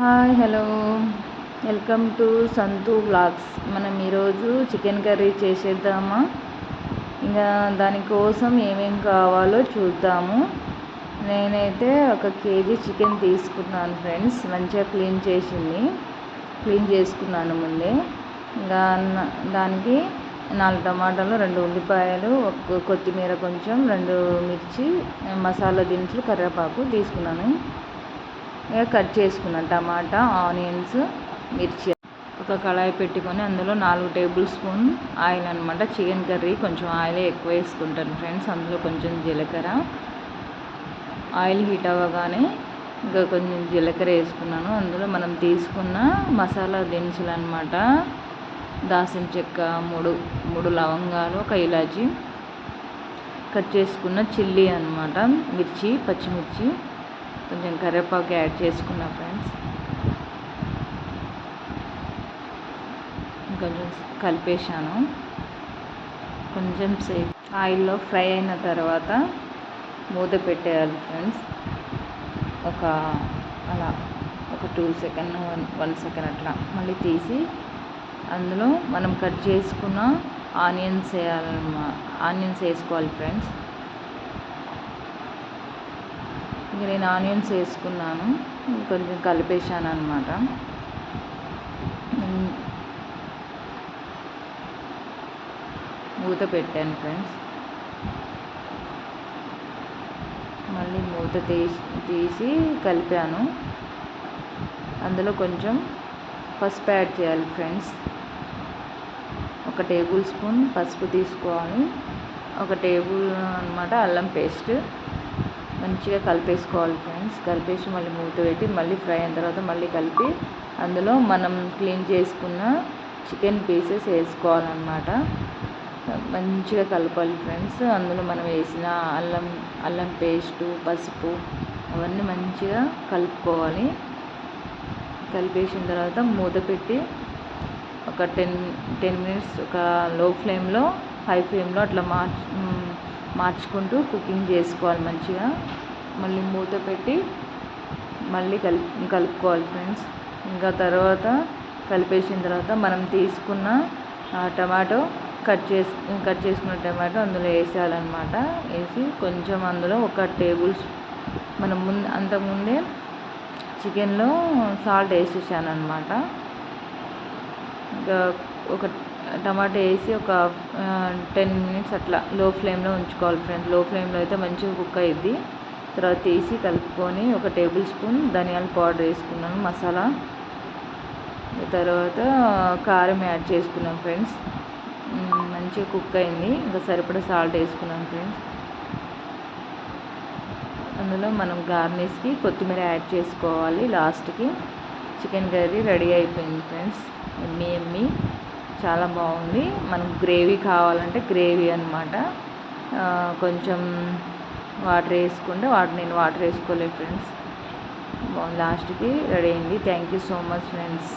Hi hello. Welcome to Santhu vlogs మనం ఈరోజు chicken curry చేసేద్దామా? ఇంకా దానికోసం ఏమేం కావాలో చూద్దాము. నేనైతే ఒక కేజీ చికెన్ తీసుకున్నాను ఫ్రెండ్స్. మంచిగా క్లీన్ చేసింది. క్లీన్ చేసుకున్నాను ముందే. ఇంకా దానికి నాలుగు టమాటాలు రెండు ఉల్లిపాయలు ఒక కొత్తిమీర కొంచెం రెండు మిర్చి మసాలా దినుసులు కరివేపాకు తీసుకున్నాను. కట్ చేసుకున్నాను టమాటా ఆనియన్స్ మిర్చి ఒక కళాయి పెట్టుకొని అందులో నాలుగు టేబుల్ స్పూన్ ఆయిల్ అనమాట చికెన్ కర్రీ కొంచెం ఆయిల్ ఎక్కువ వేసుకుంటాను ఫ్రెండ్స్. అందులో కొంచెం జీలకర్ర. ఆయిల్ హీట్ అవ్వగానే ఇంకా కొంచెం జీలకర్ర వేసుకున్నాను. అందులో మనం తీసుకున్న మసాలా దినుసులు అనమాట దాసిన చెక్క మూడు మూడు లవంగాలు ఒక ఇలాచి. కట్ చేసుకున్న చిల్లీ అనమాట మిర్చి పచ్చిమిర్చి. కొంచెం కరివేపాకు యాడ్ చేసుకున్నా ఫ్రెండ్స్ కొంచెం కలిపేశాను. కొంచెం సేపు ఆయిల్లో ఫ్రై అయిన తర్వాత మూత పెట్టేయాలి ఫ్రెండ్స్ ఒక అలా ఒక two second one one second అట్లా మళ్ళీ తీసి అందులో మనం కట్ చేసుకున్న ఆనియన్స్ వేయాలన్నమా ఆనియన్స్ వేసుకోవాలి ఫ్రెండ్స్ ఇంక నేను ఆనియన్స్ వేసుకున్నాను. కొంచెం కలిపేసాను అనమాట మూత పెట్టాను ఫ్రెండ్స్. మళ్ళీ మూత తీసి తీసి కలిపాను. అందులో కొంచెం పసుపు యాడ్ చేయాలి ఫ్రెండ్స్. ఒక టేబుల్ స్పూన్ పసుపు తీసుకోవాలి. ఒక టేబుల్ అనమాట అల్లం పేస్ట్. మంచిగా కలిపేసుకోవాలి ఫ్రెండ్స్. కలిపేసి మళ్ళీ మూత పెట్టి మళ్ళీ ఫ్రై అయిన తర్వాత మళ్ళీ కలిపి అందులో మనం క్లీన్ చేసుకున్న చికెన్ పీసెస్ వేసుకోవాలన్నమాట. మంచిగా కలపాలి ఫ్రెండ్స్. అందులో మనం వేసిన అల్లం అల్లం పేస్టు పసుపు అవన్నీ మంచిగా కలుపుకోవాలి. కలిపేసిన తర్వాత మూత పెట్టి ఒక టెన్ టెన్ మినిట్స్ ఒక లో ఫ్లేమ్లో హై ఫ్లేమ్లో అట్లా మార్చ్ మార్చుకుంటూ కుకింగ్ చేసుకోవాలి మంచిగా. మళ్ళీ మూత పెట్టి మళ్ళీ కలిపి కలుపుకోవాలి ఫ్రెండ్స్. ఇంకా తర్వాత కలిపేసిన తర్వాత మనం తీసుకున్న టమాటో కట్ చేసి కట్ చేసుకున్న టమాటో అందులో వేసేయాలన్నమాట. వేసి కొంచెం అందులో ఒక టేబుల్ మనం ముందు అంతకుముందే చికెన్లో సాల్ట్ వేసేసాను అనమాట ఇంకా ఒక టమాటా వేసి ఒక టెన్ మినిట్స్ అట్లా లో ఫ్లేమ్లో ఉంచుకోవాలి ఫ్రెండ్స్. లో ఫ్లేమ్లో అయితే మంచిగా కుక్ అయ్యిద్ది తర్వాత తీసి కలుపుకొని ఒక టేబుల్ స్పూన్ ధనియాల పౌడర్ వేసుకున్నాను మసాలా. తర్వాత కారం యాడ్ చేసుకున్నాం ఫ్రెండ్స్. మంచిగా కుక్ అయింది. ఇంకా సరిపడా సాల్ట్ వేసుకున్నాం ఫ్రెండ్స్. అందులో మనం గార్నిష్కి కొత్తిమీర యాడ్ చేసుకోవాలి లాస్ట్కి. చికెన్ కర్రీ రెడీ అయిపోయింది ఫ్రెండ్స్. ఎమ్మి ఎమ్మి చాలా బాగుంది. మనకు గ్రేవీ కావాలంటే గ్రేవీ అనమాట కొంచెం వాటర్ వేసుకుంటే వాటర్ నేను వాటర్ వేసుకోలేదు ఫ్రెండ్స్. లాస్ట్కి రెడీ అయింది. Thank you so much friends.